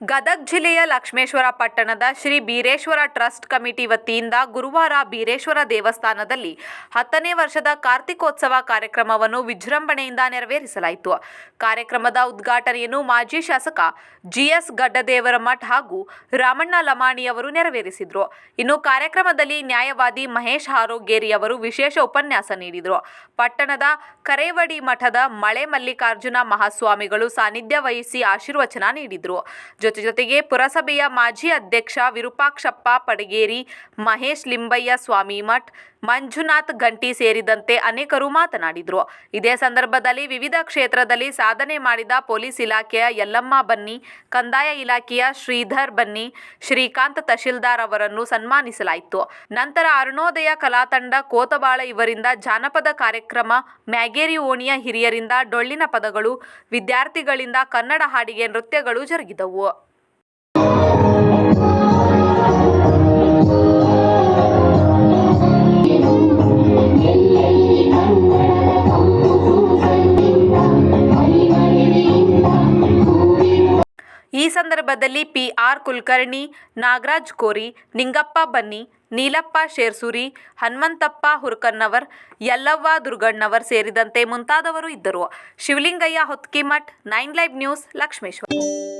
ಗದಗ ಜಿಲ್ಲೆಯ ಲಕ್ಷ್ಮೇಶ್ವರ ಪಟ್ಟಣದ Shri Bireshwara trust committee ವತಿಯಿಂದ ಗುರುವಾರ ಬೀರೇಶ್ವರ ದೇವಸ್ಥಾನದಲ್ಲಿ ಹತ್ತನೇ ವರ್ಷದ ಕಾರ್ತಿಕೋತ್ಸವ ಕಾರ್ಯಕ್ರಮವನ್ನು ವಿಜೃಂಭಣೆಯಿಂದ ನೆರವೇರಿಸಲಾಯಿತು. ಕಾರ್ಯಕ್ರಮದ ಉದ್ಘಾಟನೆಯನ್ನು ಮಾಜಿ ಶಾಸಕ ಜಿಎಸ್ ಗಡ್ಡದೇವರ ಮಠ್ ಹಾಗೂ ರಾಮಣ್ಣ ಲಮಾಣಿಯವರು ನೆರವೇರಿಸಿದರು. ಇನ್ನು ಕಾರ್ಯಕ್ರಮದಲ್ಲಿ ನ್ಯಾಯವಾದಿ ಮಹೇಶ್ ಹಾರೋಗೇರಿ ಅವರು ವಿಶೇಷ ಉಪನ್ಯಾಸ ನೀಡಿದರು. ಪಟ್ಟಣದ ಕರೇವಡಿ ಮಠದ ಮಳೆ ಮಲ್ಲಿಕಾರ್ಜುನ ಮಹಾಸ್ವಾಮಿಗಳು ಸಾನ್ನಿಧ್ಯ ವಹಿಸಿ ಆಶೀರ್ವಚನ ನೀಡಿದರು. ಜೊತೆ ಜೊತೆಗೆ ಪುರಸಭೆಯ ಮಾಜಿ ಅಧ್ಯಕ್ಷ ವಿರೂಪಾಕ್ಷಪ್ಪ ಪಡಗೇರಿ ಮಹೇಶ್ ಲಿಂಬಯ್ಯ ಸ್ವಾಮಿ ಮಠ್ ಮಂಜುನಾಥ್ ಗಂಟಿ ಸೇರಿದಂತೆ ಅನೇಕರು ಮಾತನಾಡಿದರು. ಇದೇ ಸಂದರ್ಭದಲ್ಲಿ ವಿವಿಧ ಕ್ಷೇತ್ರದಲ್ಲಿ ಸಾಧನೆ ಮಾಡಿದ ಪೊಲೀಸ್ ಇಲಾಖೆಯ ಯಲ್ಲಮ್ಮ ಬನ್ನಿ, ಕಂದಾಯ ಇಲಾಖೆಯ ಶ್ರೀಧರ್ ಬನ್ನಿ, ಶ್ರೀಕಾಂತ್ ತಹಶೀಲ್ದಾರ್ ಅವರನ್ನು ಸನ್ಮಾನಿಸಲಾಯಿತು. ನಂತರ ಅರುಣೋದಯ ಕಲಾತಂಡ ಕೋತಬಾಳ ಇವರಿಂದ ಜಾನಪದ ಕಾರ್ಯಕ್ರಮ, ಮ್ಯಾಗೇರಿ ಓಣಿಯ ಹಿರಿಯರಿಂದ ಡೊಳ್ಳಿನ ಪದಗಳು, ವಿದ್ಯಾರ್ಥಿಗಳಿಂದ ಕನ್ನಡ ಹಾಡಿಗೆ ನೃತ್ಯಗಳು ಜರುಗಿದವು. ಈ ಸಂದರ್ಭದಲ್ಲಿ ಪಿ ಆರ್ ಕುಲಕರ್ಣಿ, ನಾಗರಾಜ್ ಕೋರಿ, ನಿಂಗಪ್ಪ ಬನ್ನಿ, ನೀಲಪ್ಪ ಶೇರ್ಸೂರಿ, ಹನುಮಂತಪ್ಪ ಹುರ್ಕನ್ನವರ್, ಯಲ್ಲವ್ವ ದುರ್ಗಣ್ಣವರ್ ಸೇರಿದಂತೆ ಮುಂತಾದವರು ಇದ್ದರು. Shivalingayya, Hotkimath, nine live news, Lakshmeshwar.